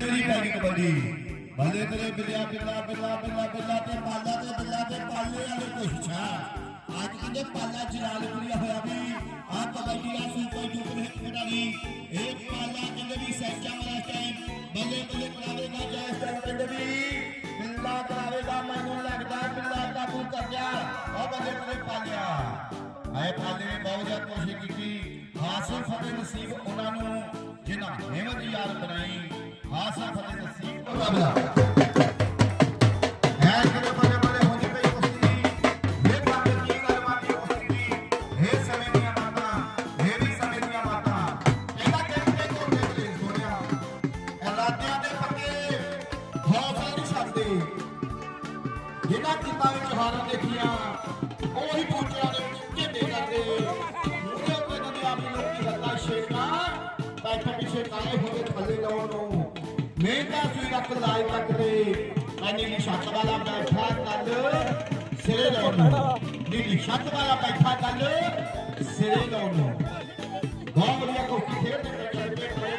ਤੇਰੀ ਪੈ ਕਬੱਡੀ ਬੱਲੇ ਤੇਰੇ ਬਿੱਲਿਆ, ਬਿੱਲਾ ਬਿੱਲਾ ਬਿੱਲਾ ਬਿੱਲਾ ਤੇ ਪਾਲਾ ਤੇ ਬਿੱਲਾ ਤੇ ਪਾਲੇ ਵਾਲੇ ਕੋਸ਼ਿਸ਼ਾਂ ਅੱਜ ਕਹਿੰਦੇ ਪਾਲਾ ਜਲਾਲ ਹੋਇਆ ਵੀ ਆ ਕਬੱਡੀ ਆ ਸੂ ਕੋਈ ਜੁਗ ਨਹੀਂ ਖਿਡਾਰੀ ਇਹ ਪਾਲਾ ਕਹਿੰਦੇ ਵੀ ਸੈਚਾ ਵਾਲਾ ਟਾਈਮ ਬੱਲੇ ਬੱਲੇ ਕਰਾਵੇਗਾ ਜੈ ਟਾਈਮ ਕਹਿੰਦੇ ਵੀ ਬਿੱਲਾ ਕਰਾਵੇਗਾ ਮੈਨੂੰ ਲੱਗਦਾ ਬਿੱਲਾ ਕਾਬੂ ਕਰ ਗਿਆ। ਆ ਬੱਲੇ ਬੱਲੇ ਪਾਲਿਆ। ਆਏ ਪਾਲੇ ਨੇ ਬਹੁਤ ਜ਼ਿਆਦਾ ਕੋਸ਼ਿਸ਼ ਕੀਤੀ। ਹਾਸਿਲ ਫਤਿਹ ਨਸੀਬ ਉਹਨਾਂ ਨੂੰ ਜਿਨ੍ਹਾਂ ਹਿੰਮਤ ਯਾਰ ਬਣਾਈ। ਹਾਸਲ ਫਤਿਹ ਨਸੀਬ ਮੁਕਾਬਲਾ ਹੈ ਕਿਹੜੇ ਵਿੱਚ ਹਾਰਾਂ ਦੇਖੀਆਂ, ਉਹੀ ਪੂਜਿਆਂ ਦੇ ਵਿੱਚ ਝੰਡੇ ਕਰਦੇ। ਮੂਹਰੇ ਉੱਤੇ ਕਦੇ ਆਪਣੀ ਲੋਕੀ ਲੱਗਾ ਸ਼ੇਖਾ ਬੈਠਾ ਪਿੱਛੇ ਕਾਲੇ ਹੋਵੇ ਥੱਲੇ ਲਾਉਣ ਨੂੰ। ਮਿਹਨਤਾਂ ਸੂਈ ਰੱਖ ਲਾਈ ਰੱਖਦੇ ਐਨੀ ਦੀ ਛੱਤ ਵਾਲਾ ਬੈਠਾ ਕੱਲ ਸਿਰੇ ਲਾਉਣ ਨੂੰ ਨੀਲੀ ਛੱਤ ਵਾਲਾ ਬੈਠਾ ਕੱਲ ਸਿਰੇ ਲਾਉਣ ਨੂੰ ਬਹੁਤ ਵਧੀਆ ਕੁਸ਼ਤੀ ਖੇਡਦੇ ਨੇ ਚੱਲਦੇ ਬੜੇ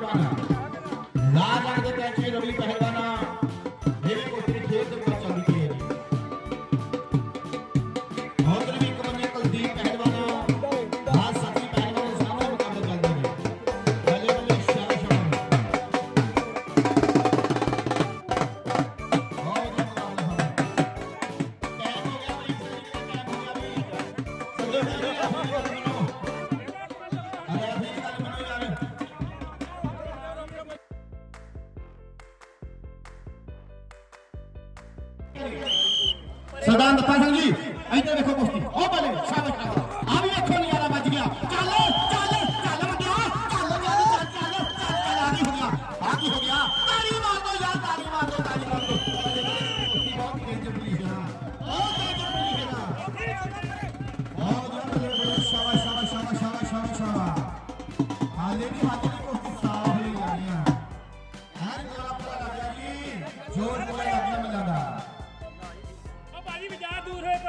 ਬੜੇ ਸਰਦਾਰ ਨੱਥਾ ਸਿੰਘ ਜੀ ਇੱਧਰ ਵੇਖੋ ਕੁਸ਼ਤੀ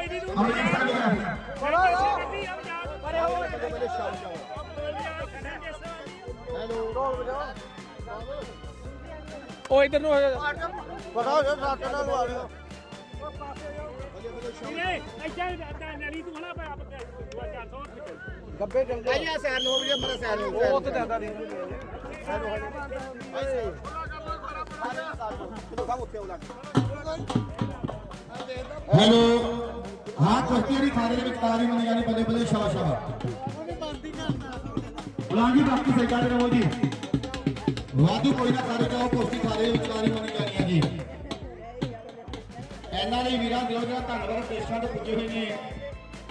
ਸਾਹਿਬ ਜੀ ਬੜਾ ਪਰੇ ਹੋ। ਬੱਲੇ ਬੱਲੇ ਸ਼ਾਮ ਉਹ ਇਧਰ ਨੂੰ ਹੋ ਜਾ। ਪਤਾ ਹੋ ਜਾ ਸੱਟ ਨਾਲ ਆ। ਰਿਹਾ ਨਹੀਂ ਇੱਥੇ ਜਾਂਦਾ ਨਲੀ ਤੂੰ ਹਣਾ ਪਿਆ ਬੱਕੇ 400 ਰੁਪਏ ਗੱਬੇ ਜੰਗਲ ਆਇਆ ਸੈਰ ਨੂੰ ਵੀ ਮੇਰਾ ਸੈਰ ਨੂੰ। ਉਹ ਉੱਥੇ ਜਾਂਦਾ ਨਹੀਂ। ਹੈਲੋ। ਹਾਂ ਕੁਸ਼ਤੀ ਦੀ ਖਾਣੇ ਦੇ ਵਿੱਚ ਤਾਰੀ ਮੰਨੀ ਜਾਣੀ ਬੱਲੇ ਬੱਲੇ ਸ਼ਾਬਾਸ਼ ਸ਼ਾਬਾਸ਼ ਬੁਲਾਂਗੀ ਬਾਕੀ ਸਰਕਾਰ ਨੇ ਜੀ। ਵਾਧੂ ਕੋਈ ਨਾ ਕਰ ਜਾਓ ਕੁਸ਼ਤੀ ਖਾਣੇ ਵਿੱਚ ਤਾਰੀ ਮੰਨੀ ਜਾਣੀ ਹੈ ਜੀ। ਇਹਨਾਂ ਲਈ ਵੀਰਾਂ ਦਿਓ ਜਿਹੜਾ ਧੰਨਵਾਦ ਦੇਸ਼ਾਂ ਤੋਂ ਪੁੱਜੇ ਹੋਏ ਨੇ।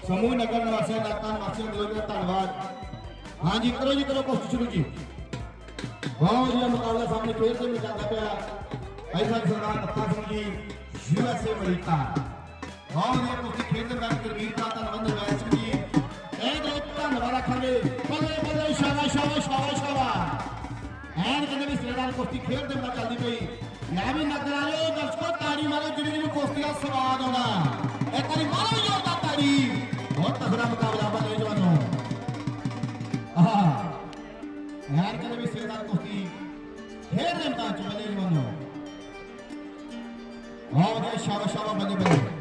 ਸਮੂਹ, ਨਗਰ, ਨਿਵਾਸੀਆਂ ਇਲਾਕਾ ਨਿਵਾਸੀਆਂ ਦਿਓ ਜਿਹੜਾ ਧੰਨਵਾਦ। ਹਾਂਜੀ ਕਰੋ ਜੀ, ਕਰੋ ਕੁਸ਼ਤੀ ਸ਼ੁਰੂ ਜੀ। ਬਹੁਤ ਵਧੀਆ ਮੁਕਾਬਲਾ ਸਾਹਮਣੇ ਖੇਡਦੇ ਨੂੰ ਚੱਲਦਾ ਪਿਆ। ਐਸਾ ਸਰਦਾਰ ਨੱਥਾ ਸਿੰਘ ਜੀ ਯੂਐਸਏ ਅਮਰੀਕਾ ਬਹੁਤ ਵਧੀਆ ਕੁਸ਼ਤੀ ਖੇਡਦੇ ਦਾ ਕਰਵੀਰ ਦਾ ਧੰਨਵਾਦ ਵੈਸ ਜੀ ਇਹ ਦੋ ਧੰਨਵਾਦ ਰੱਖਾਂਗੇ ਬੱਲੇ ਬੱਲੇ ਸ਼ਾਬਾਸ਼ ਸ਼ਾਬਾਸ਼ ਸ਼ਾਬਾਸ਼ ਸ਼ਾਬਾਸ਼ ਐਨ ਕਹਿੰਦੇ ਵੀ ਸਰਦਾਰ ਕੁਸ਼ਤੀ ਖੇਡਦੇ ਦਾ ਚੱਲਦੀ ਪਈ ਲੈ ਵੀ ਨਜ਼ਰ ਆਇਓ ਦਰਸ਼ਕੋ ਤਾੜੀ ਮਾਰੋ ਜਿਹੜੀ ਜਿਹਨੂੰ ਕੁਸ਼ਤੀ ਦਾ ਸਵਾਦ ਆਉਣਾ ਇੱਕ ਵਾਰੀ ਮਾਰੋ ਜੋਰਦਾਰ ਤਾੜੀ ਬਹੁਤ ਤਗੜਾ ਮੁਕਾਬਲਾ ਬੱਲੇ ਜਵਾਨੋ ਆਹ ਯਾਰ ਕਹਿੰਦੇ ਵੀ ਸਰਦਾਰ ਕੁਸ਼ਤੀ ਖੇਡ ਦੇ ਮੈਦਾਨ ਚ ਬੱਲੇ ਜਵਾਨੋ ਬਹੁਤ ਵਧੀਆ ਸ਼ਾਬਾਸ਼ ਸ਼ਾਬਾਸ਼ ਬੱਲੇ ਬੱਲੇ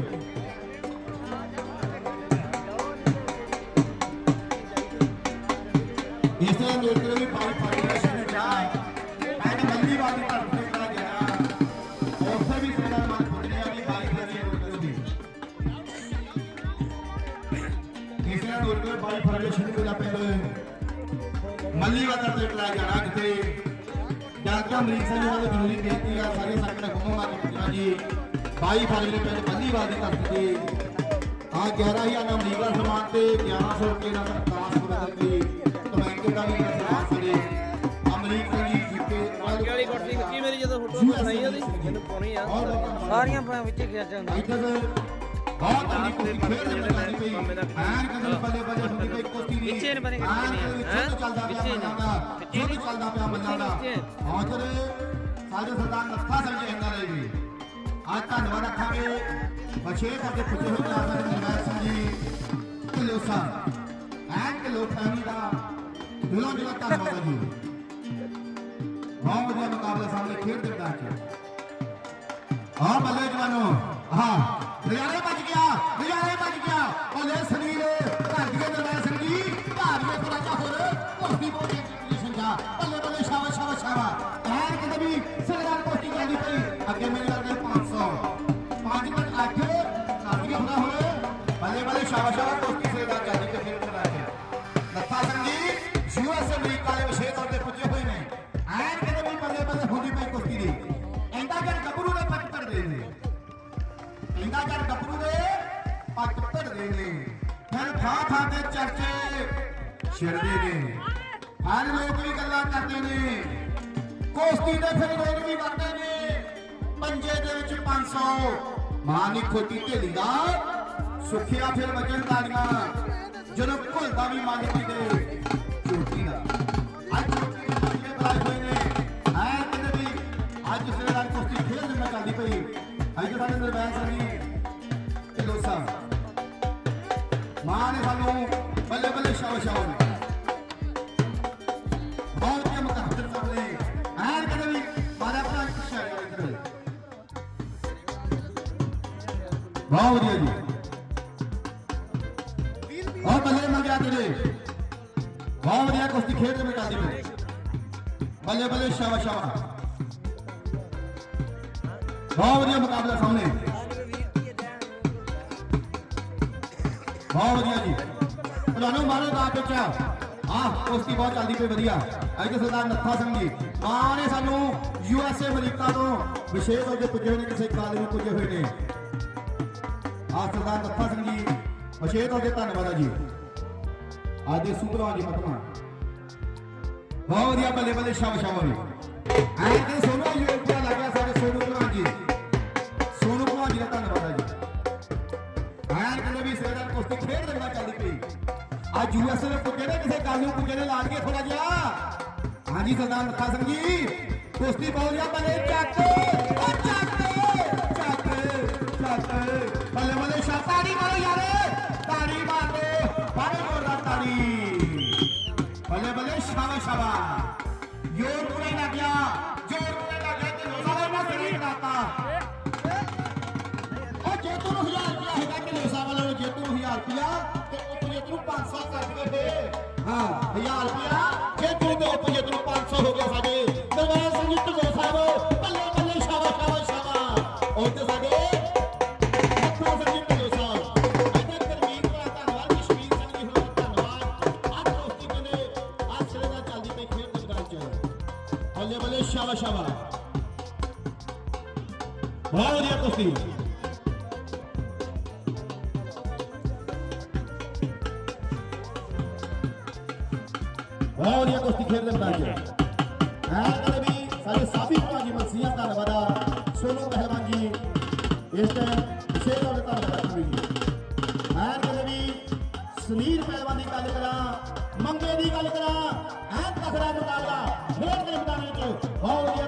ਪਿੱਛੇ ਪਿੱਛੇ ਇਸ ਤਰ੍ਹਾਂ ਲੋਕ ਵੀ ਪਾਣੀ ਫੜ ਸ਼ੁਰੂ ਕੀਤਾ ਐਂਡ ਮੰਦੀ ਵਾਲੀ ਤੇ ਕਰਾ ਗਿਆ ਉੱਥੇ ਵੀ ਸਰਦਾਰ ਮਨ ਪੁੱਜਿਆ ਵੀ ਬਾਈਕ ਦੇ ਲਈ ਕਰੂਗੀ ਇਸ ਤਰ੍ਹਾਂ ਲੋਕ ਕਰੋ ਬਾਈ ਕੇ ਸ਼ੁਰੂ ਹੋਇਆ ਪਿੰਡ ਮੱਲੀ ਤੇ ਕਰਾ ਜਾਣਾ ਕਿਤੇ। ਡਾਕਟਰ ਅਮਰੀਕ ਸਿੰਘ ਜੀ ਦੀ ਜ਼ਰੂਰੀ ਬੇਨਤੀ ਆ, ਸਾਰੇ ਸੰਗਠਨ ਗੁੰਮੋ ਮਾਰ ਜੀ। ਬਾਈ ਫੜ ਕੇ ਪਿੰਡ ਮੱਲੀਵਾਲ ਦੀ ਧਰਤੀ ਤੇ ਆ 11000 ਨਾਮ ਲੀਗਲ ਸਮਾਨ ਤੇ 1100 ਰੁਪਏ ਦਾ ਦਾਸ ਬਦਲ ਦੀ ਕਮੈਂਟਰ ਦਾ ਵੀ ਸਮਾਨ ਸਾਡੇ ਅਮਰੀਕ ਸਿੰਘ ਜੀ ਜਿੱਤੇ ਵਾਲੀ ਕੋਠੀ ਕੀ ਮੇਰੀ ਜਦੋਂ ਫੋਟੋ ਬਣਾਈ ਉਹਦੀ ਮੈਨੂੰ ਪਾਉਣੀ ਆ। ਸਾਰੀਆਂ ਭਾਵੇਂ ਵਿੱਚ ਖਿੱਚ ਜਾਂਦਾ ਇੱਧਰ ਬਹੁਤ ਅੱਛੀ ਕੁਸ਼ਤੀ ਖੇਡ ਦੇ ਮੈਦਾਨ ਪਈ। ਐਨ ਕਦਮ ਬੱਲੇ ਬੱਲੇ ਹੁੰਦੀ ਪਈ ਕੁਸ਼ਤੀ ਦੀ। ਵਿੱਚੇ ਨੇ ਬਣੇ ਐਨ ਕਿੰਨੇ ਆ, ਵਿੱਚੇ ਹੈਂ? ਚੱਲਦਾ ਪਿਆ। ਮੱਲਾਂ ਦਾ। ਚੱਲਦਾ ਪਿਆ ਦਾ। ਅੱਜ ਸਰਦਾਰ ਨੱਥਾ ਇਹਨਾਂ ਲਈ ਵੀ। ਅੱਜ ਧੰਨਵਾਦ ਰੱਖਾਂਗੇ ਬਸ਼ੇਰ ਕਰਕੇ ਪੁੱਛੇ ਹੋਏ ਨਾਜ਼ਰ ਸਿੰਘ ਜੀ। ਢਿੱਲੋਂ ਐਨ ਢਿੱਲੋਂ ਫੈਮਿਲੀ ਦਾ। ਦਿਲੋਂ ਦਿਲੋਂ ਧੰਨਵਾਦ ਹੈ ਜੀ। ਬਹੁਤ ਵਧੀਆ ਮੁਕਾਬਲਾ ਸਾਹਮਣੇ ਖੇਡ ਦੇ ਮੈਦਾਨ 'ਚ। ਹਾਂ ਬੱਲੇ ਜਵਾਨੋ ਹਾਂ ਰਿਆਲੇ ਵੱਜ ਗਿਆ ਰਿਆਲੇ ਇੰਦਾ ਜਰ ਗੱਭਰੂ ਦੇ ਪੱਟ ਪੜਦੇ ਨੇ ਫਿਰ ਥਾਂ ਥਾਂ ਤੇ ਚਰਚੇ ਛਿੜਦੇ ਨੇ। ਹਰ ਲੋਕ ਵੀ ਗੱਲਾਂ ਕਰਦੇ ਨੇ। ਕੋਸ਼ਤੀ ਦੇ ਫਿਰ ਲੋਕ ਵੀ ਕਰਦੇ ਨੇ। ਪੰਜੇ ਦੇ ਵਿੱਚ 500 ਮਾਨੀ ਖੋਟੀ ਢੇਲੀ ਦਾ ਸੁਖਿਆ ਫਿਰ ਵਜਨ ਤਾਲੀਆਂ ਜਦੋਂ ਭੁੱਲਦਾ ਵੀ ਮੰਨ ਦੇ ਚੋਟੀ ਦਾ। ਅੱਜ ਚੋਟੀ ਦੇ ਪੰਜੇ ਹੋਏ ਨੇ। ਐ ਕਿਤੇ ਵੀ ਅੱਜ ਸਵੇਰ ਅੱਜ ਕੁਸ਼ਤੀ ਖੇਡ ਜਿੰਨਾ ਚੱਲਦੀ ਪਈ। ਅੱਜ ਸਾਡੇ ਨਿਰਵੈਰ ਸਿੰਘ ਢਿੱਲੋਂ ਸਾਹਿਬ ਮਾਂ ਨੇ ਸਾਨੂੰ ਬੱਲੇ ਬੱਲੇ ਸ਼ਾਬਾਸ਼ ਸ਼ਾਬਾਸ਼ ਬਹੁਤ ਹੀ ਮੁਕੱਦਰ ਸਾਹਮਣੇ ਐਨ ਕਦੇ ਵੀ ਮਾਰਾ ਆਪਣਾ ਸ਼ਾਇਰ ਇੱਧਰ ਬਹੁਤ ਵਧੀਆ ਜੀ ਬਹੁਤ ਬੱਲੇ ਮੰਗਿਆ ਤੇਰੇ ਬਹੁਤ ਵਧੀਆ ਕੁਸ਼ਤੀ ਖੇਡ ਦੇ ਮਿਟਾਦੀ ਪਈ ਬੱਲੇ ਬੱਲੇ ਸ਼ਾਬਾਸ਼ ਸ਼ਾਬਾਸ਼ ਬਹੁਤ ਵਧੀਆ ਮੁਕਾਬਲਾ ਸਾਹਮਣੇ। ਬਹੁਤ ਵਧੀਆ ਜੀ। ਤੁਹਾਨੂੰ ਮਾਰੋ ਦਾ ਪਿੱਛਾ। ਆਹ ਕੁਸ਼ਤੀ ਬਹੁਤ ਚੱਲਦੀ ਪਈ ਵਧੀਆ। ਅੱਜ ਤੇ ਸਰਦਾਰ ਨੱਥਾ ਸਿੰਘ ਜੀ। ਮਾਂ ਨੇ ਸਾਨੂੰ ਯੂ ਐਸ ਏ ਅਮਰੀਕਾ ਤੋਂ ਵਿਸ਼ੇਸ਼ ਤੌਰ ਪੁੱਜੇ ਹੋਏ ਨੇ, ਕਿਸੇ ਕਾਲਜ ਨੂੰ ਪੁੱਜੇ ਹੋਏ ਨੇ। ਆਹ ਸਰਦਾਰ ਨੱਥਾ ਸਿੰਘ ਜੀ, ਵਿਸ਼ੇਸ਼ ਤੌਰ ਤੇ ਧੰਨਵਾਦ ਆ ਜੀ। ਅੱਜ ਦੇ ਸੁਪਰਵਾ ਜੀ ਮਤਮਾ ਬਹੁਤ ਵਧੀਆ ਬੱਲੇ ਬੱਲੇ ਸ਼ਾਬਾਸ਼ ਸ਼ਾਬਾਸ਼ ਐਂ ਕਿ ਸੋਨੂ ਯੂਰਪੀਆ ਪਈ ਅੱਜ ਯੂਐਸ ਦੇ ਪੁੱਜੇ ਨੇ ਕਿਸੇ ਗੱਲ ਨੂੰ ਪੁੱਜੇ ਨੇ ਲਾ ਕੇ ਥੋੜਾ ਜਿਹਾ ਹਾਂਜੀ ਸਰਦਾਰ ਨੱਥਾ ਸਿੰਘ ਜੀ ਕੁਸ਼ਤੀ ਬਹੁਤ ਜਿਆ ਬੱਲੇ ਚੱਕ ਓ ਚੱਕ ਚੱਕ ਚੱਕ ਬੱਲੇ ਬੱਲੇ ਸ਼ਾ ਤਾੜੀ ਮਾਰੋ ਯਾਰ ਤਾੜੀ ਮਾਰੋ ਬਾਰੇ ਉਪ ਜੇਤੂ ਨੂੰ 500 ਕਰ ਦਿਓ ਫੇ ਹਾਂ 1000 ਰੁਪਿਆ ਜੇਤੂ ਤੇ ਉਪ ਜੇਤੂ ਨੂੰ 500 ਹੋ ਗਿਆ ਸਾਡੇ ਦਰਬਾਰ ਸਿੰਘ ਜੀ ਢਿੱਲੋਂ ਸਾਹਿਬ ਬੱਲੇ ਬੱਲੇ ਸ਼ਾਬਾਸ਼ ਸ਼ਾਬਾਸ਼ ਸ਼ਾਬਾਸ਼ ਉਹ ਤੇ ਸਾਡੇ ਨੱਥਾ ਸਿੰਘ ਜੀ ਢਿੱਲੋਂ ਸਾਹਿਬ ਇੱਥੇ ਗੁਰਮੀਤ ਦਾ ਧੰਨਵਾਦ ਕਸ਼ਮੀਰ ਸਿੰਘ ਜੀ ਹੋਣਾ ਧੰਨਵਾਦ ਆਹ ਦੋਸਤੀ ਕਹਿੰਦੇ ਆਹ ਸਿਰੇ ਦਾ ਚੱਲਦੀ ਪਈ ਖੇਡ ਦੇ ਮੈਦਾਨ ਚ ਬੱਲੇ ਬੱਲੇ ਸ਼ਾਬਾਸ਼ ਸ਼ਾਬਾਸ਼ ਬਹੁਤ ਵਧੀਆ ਕੁਸ਼ਤੀ ਬਹੁਤ ਵਧੀਆ ਕੁਸ਼ਤੀ ਖੇਡਦੇ ਮੈਦਾਨ 'ਚ ਐ ਕਦੇ ਵੀ ਸਾਡੇ ਸਾਬੀ ਭਾਜੀ ਮਸੀਹਾਂ ਧੰਨਵਾਦ ਆ ਸੋਨੂ ਪਹਿਲਵਾਨ ਜੀ ਇਸ ਤੇ ਵਿਸ਼ੇਸ਼ ਤੌਰ ਤੇ ਧੰਨਵਾਦ ਕਰਾਂਗੇ ਜੀ ਐ ਕਦੇ ਵੀ ਸੁਨੀਲ ਪਹਿਲਵਾਨ ਦੀ ਗੱਲ ਕਰਾਂ ਮੰਗੇ ਦੀ ਗੱਲ ਕਰਾਂ ਐ ਤਕੜਾ ਮੁਕਾਬਲਾ ਖੇਡ ਦੇ ਮੈਦਾਨ ਵਿੱਚ ਬਹੁਤ ਵਧੀਆ